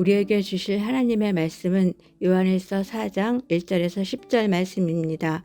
우리에게 주실 하나님의 말씀은 요한일서 4장 1절에서 10절 말씀입니다.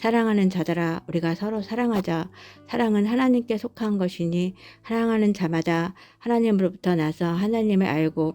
사랑하는 자들아 우리가 서로 사랑하자. 사랑은 하나님께 속한 것이니 사랑하는 자마다 하나님으로부터 나서 하나님을 알고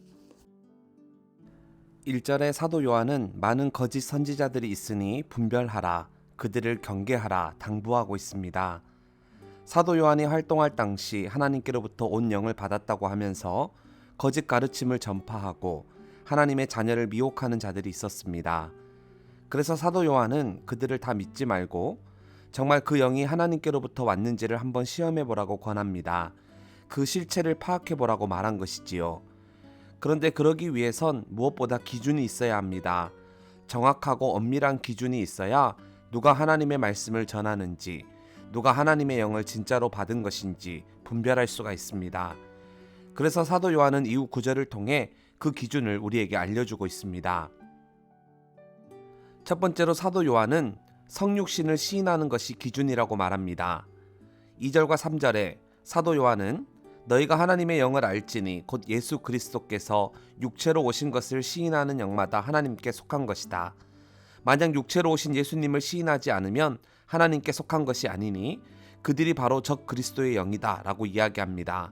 1절의 사도 요한은 많은 거짓 선지자들이 있으니 분별하라 그들을 경계하라 당부하고 있습니다. 사도 요한이 활동할 당시 하나님께로부터 온 영을 받았다고 하면서 거짓 가르침을 전파하고 하나님의 자녀를 미혹하는 자들이 있었습니다. 그래서 사도 요한은 그들을 다 믿지 말고 정말 그 영이 하나님께로부터 왔는지를 한번 시험해 보라고 권합니다. 그 실체를 파악해 보라고 말한 것이지요. 그런데 그러기 위해선 무엇보다 기준이 있어야 합니다. 정확하고 엄밀한 기준이 있어야 누가 하나님의 말씀을 전하는지, 누가 하나님의 영을 진짜로 받은 것인지 분별할 수가 있습니다. 그래서 사도 요한은 이후 구절을 통해 그 기준을 우리에게 알려주고 있습니다. 첫 번째로 사도 요한은 성육신을 시인하는 것이 기준이라고 말합니다. 2절과 3절에 사도 요한은 너희가 하나님의 영을 알지니 곧 예수 그리스도께서 육체로 오신 것을 시인하는 영마다 하나님께 속한 것이다. 만약 육체로 오신 예수님을 시인하지 않으면 하나님께 속한 것이 아니니 그들이 바로 적 그리스도의 영이다라고 이야기합니다.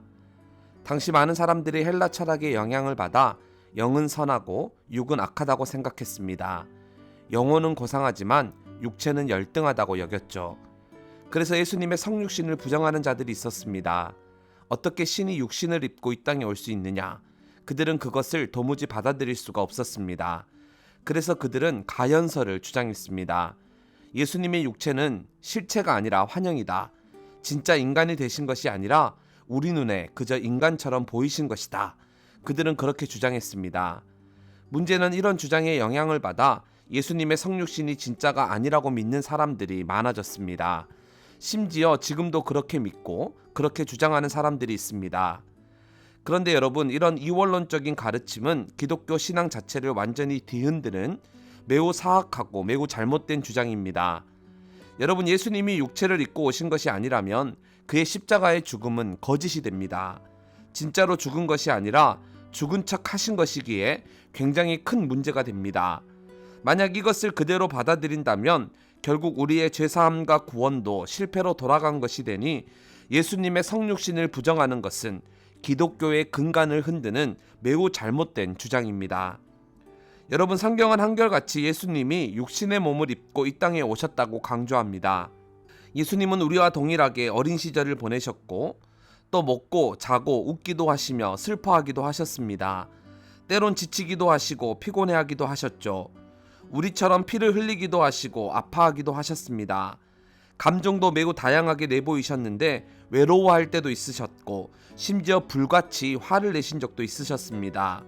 당시 많은 사람들이 헬라 철학의 영향을 받아 영은 선하고 육은 악하다고 생각했습니다. 영혼은 고상하지만 육체는 열등하다고 여겼죠. 그래서 예수님의 성육신을 부정하는 자들이 있었습니다. 어떻게 신이 육신을 입고 이 땅에 올 수 있느냐? 그들은 그것을 도무지 받아들일 수가 없었습니다. 그래서 그들은 가연설을 주장했습니다. 예수님의 육체는 실체가 아니라 환영이다. 진짜 인간이 되신 것이 아니라 우리 눈에 그저 인간처럼 보이신 것이다. 그들은 그렇게 주장했습니다. 문제는 이런 주장에 영향을 받아 예수님의 성육신이 진짜가 아니라고 믿는 사람들이 많아졌습니다. 심지어 지금도 그렇게 믿고 그렇게 주장하는 사람들이 있습니다. 그런데 여러분, 이런 이원론적인 가르침은 기독교 신앙 자체를 완전히 뒤흔드는 매우 사악하고 매우 잘못된 주장입니다. 여러분, 예수님이 육체를 입고 오신 것이 아니라면 그의 십자가의 죽음은 거짓이 됩니다. 진짜로 죽은 것이 아니라 죽은 척 하신 것이기에 굉장히 큰 문제가 됩니다. 만약 이것을 그대로 받아들인다면 결국 우리의 죄사함과 구원도 실패로 돌아간 것이 되니 예수님의 성육신을 부정하는 것은 기독교의 근간을 흔드는 매우 잘못된 주장입니다. 여러분 성경은 한결같이 예수님이 육신의 몸을 입고 이 땅에 오셨다고 강조합니다. 예수님은 우리와 동일하게 어린 시절을 보내셨고 또 먹고 자고 웃기도 하시며 슬퍼하기도 하셨습니다. 때론 지치기도 하시고 피곤해하기도 하셨죠. 우리처럼 피를 흘리기도 하시고 아파하기도 하셨습니다. 감정도 매우 다양하게 내보이셨는데 외로워할 때도 있으셨고 심지어 불같이 화를 내신 적도 있으셨습니다.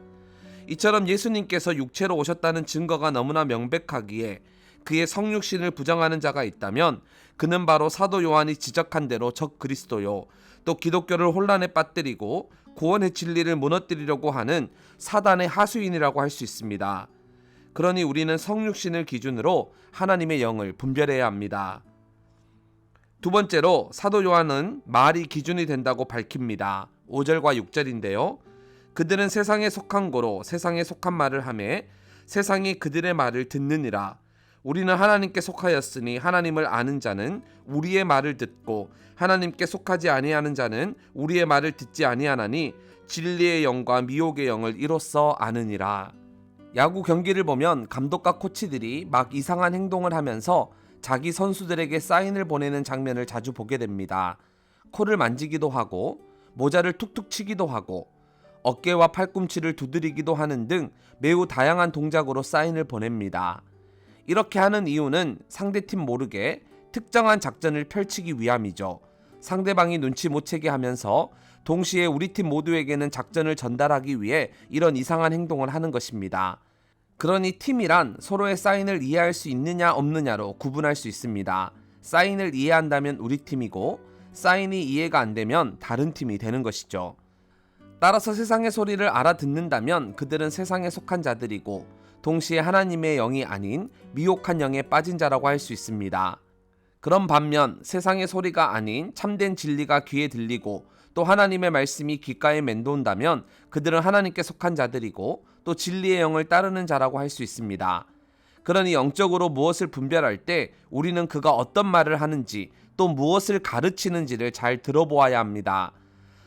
이처럼 예수님께서 육체로 오셨다는 증거가 너무나 명백하기에 그의 성육신을 부정하는 자가 있다면 그는 바로 사도 요한이 지적한 대로 적 그리스도요 또 기독교를 혼란에 빠뜨리고 구원의 진리를 무너뜨리려고 하는 사단의 하수인이라고 할 수 있습니다. 그러니 우리는 성육신을 기준으로 하나님의 영을 분별해야 합니다. 두 번째로 사도 요한은 말이 기준이 된다고 밝힙니다. 5절과 6절인데요. 그들은 세상에 속한 거로 세상에 속한 말을 하매 세상이 그들의 말을 듣느니라. 우리는 하나님께 속하였으니 하나님을 아는 자는 우리의 말을 듣고 하나님께 속하지 아니하는 자는 우리의 말을 듣지 아니하나니 진리의 영과 미혹의 영을 이로써 아느니라. 야구 경기를 보면 감독과 코치들이 막 이상한 행동을 하면서 자기 선수들에게 사인을 보내는 장면을 자주 보게 됩니다. 코를 만지기도 하고 모자를 툭툭 치기도 하고 어깨와 팔꿈치를 두드리기도 하는 등 매우 다양한 동작으로 사인을 보냅니다. 이렇게 하는 이유는 상대팀 모르게 특정한 작전을 펼치기 위함이죠. 상대방이 눈치 못 채게 하면서 동시에 우리 팀 모두에게는 작전을 전달하기 위해 이런 이상한 행동을 하는 것입니다. 그러니 팀이란 서로의 사인을 이해할 수 있느냐 없느냐로 구분할 수 있습니다. 사인을 이해한다면 우리 팀이고 사인이 이해가 안 되면 다른 팀이 되는 것이죠. 따라서 세상의 소리를 알아듣는다면 그들은 세상에 속한 자들이고 동시에 하나님의 영이 아닌 미혹한 영에 빠진 자라고 할 수 있습니다. 그런 반면 세상의 소리가 아닌 참된 진리가 귀에 들리고 또 하나님의 말씀이 귓가에 맴돈다면 그들은 하나님께 속한 자들이고 또 진리의 영을 따르는 자라고 할 수 있습니다. 그러니 영적으로 무엇을 분별할 때 우리는 그가 어떤 말을 하는지 또 무엇을 가르치는지를 잘 들어보아야 합니다.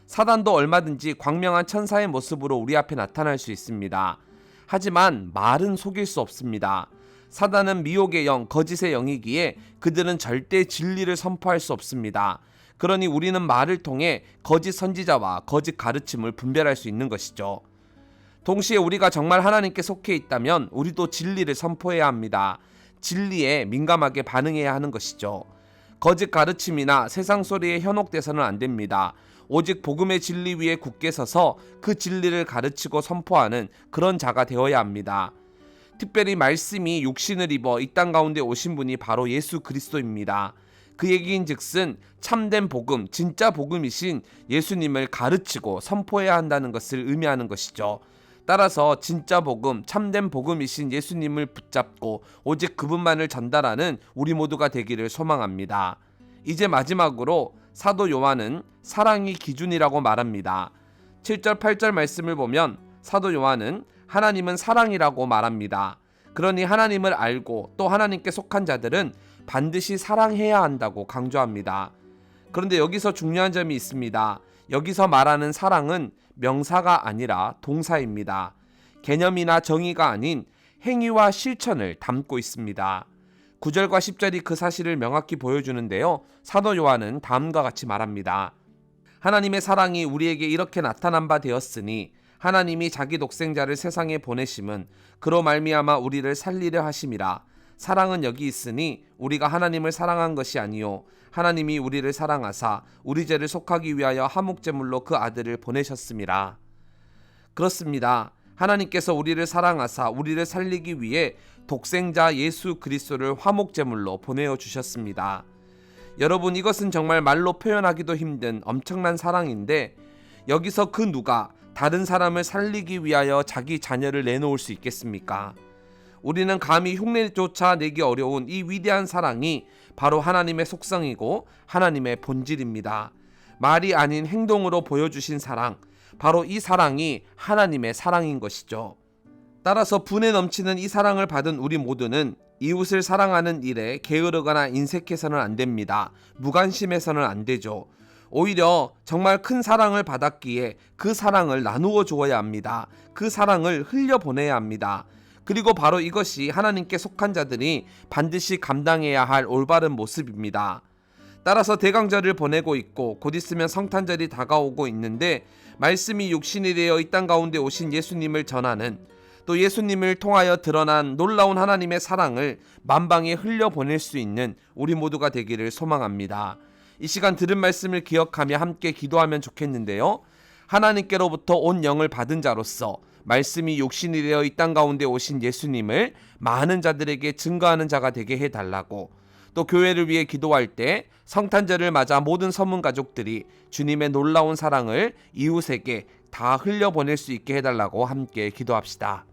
사단도 얼마든지 광명한 천사의 모습으로 우리 앞에 나타날 수 있습니다. 하지만 말은 속일 수 없습니다. 사단은 미혹의 영, 거짓의 영이기에 그들은 절대 진리를 선포할 수 없습니다. 그러니 우리는 말을 통해 거짓 선지자와 거짓 가르침을 분별할 수 있는 것이죠. 동시에 우리가 정말 하나님께 속해 있다면 우리도 진리를 선포해야 합니다. 진리에 민감하게 반응해야 하는 것이죠. 거짓 가르침이나 세상 소리에 현혹돼서는 안 됩니다. 오직 복음의 진리 위에 굳게 서서 그 진리를 가르치고 선포하는 그런 자가 되어야 합니다. 특별히 말씀이 육신을 입어 이 땅 가운데 오신 분이 바로 예수 그리스도입니다. 그 얘기인 즉슨 참된 복음, 진짜 복음이신 예수님을 가르치고 선포해야 한다는 것을 의미하는 것이죠. 따라서 진짜 복음, 참된 복음이신 예수님을 붙잡고 오직 그분만을 전달하는 우리 모두가 되기를 소망합니다. 이제 마지막으로 사도 요한은 사랑이 기준이라고 말합니다. 7절 8절 말씀을 보면 사도 요한은 하나님은 사랑이라고 말합니다. 그러니 하나님을 알고 또 하나님께 속한 자들은 반드시 사랑해야 한다고 강조합니다. 그런데 여기서 중요한 점이 있습니다. 여기서 말하는 사랑은 명사가 아니라 동사입니다. 개념이나 정의가 아닌 행위와 실천을 담고 있습니다. 9절과 10절이 그 사실을 명확히 보여주는데요. 사도 요한은 다음과 같이 말합니다. 하나님의 사랑이 우리에게 이렇게 나타난 바 되었으니 하나님이 자기 독생자를 세상에 보내심은 그로 말미암아 우리를 살리려 하심이라. 사랑은 여기 있으니 우리가 하나님을 사랑한 것이 아니요 하나님이 우리를 사랑하사 우리 죄를 속하기 위하여 화목 제물로 그 아들을 보내셨음이라. 그렇습니다. 하나님께서 우리를 사랑하사 우리를 살리기 위해 독생자 예수 그리스도를 화목 제물로 보내어 주셨습니다. 여러분 이것은 정말 말로 표현하기도 힘든 엄청난 사랑인데 여기서 그 누가 다른 사람을 살리기 위하여 자기 자녀를 내놓을 수 있겠습니까? 우리는 감히 흉내조차 내기 어려운 이 위대한 사랑이 바로 하나님의 속성이고 하나님의 본질입니다. 말이 아닌 행동으로 보여주신 사랑, 바로 이 사랑이 하나님의 사랑인 것이죠. 따라서 분에 넘치는 이 사랑을 받은 우리 모두는 이웃을 사랑하는 일에 게으르거나 인색해서는 안 됩니다. 무관심해서는 안 되죠. 오히려 정말 큰 사랑을 받았기에 그 사랑을 나누어 주어야 합니다. 그 사랑을 흘려 보내야 합니다. 그리고 바로 이것이 하나님께 속한 자들이 반드시 감당해야 할 올바른 모습입니다. 따라서 대강절을 보내고 있고 곧 있으면 성탄절이 다가오고 있는데 말씀이 육신이 되어 이 땅 가운데 오신 예수님을 전하는 또 예수님을 통하여 드러난 놀라운 하나님의 사랑을 만방에 흘려보낼 수 있는 우리 모두가 되기를 소망합니다. 이 시간 들은 말씀을 기억하며 함께 기도하면 좋겠는데요. 하나님께로부터 온 영을 받은 자로서 말씀이 욕신이 되어 이 땅 가운데 오신 예수님을 많은 자들에게 증거하는 자가 되게 해달라고 또 교회를 위해 기도할 때 성탄절을 맞아 모든 서문 가족들이 주님의 놀라운 사랑을 이웃에게 다 흘려보낼 수 있게 해달라고 함께 기도합시다.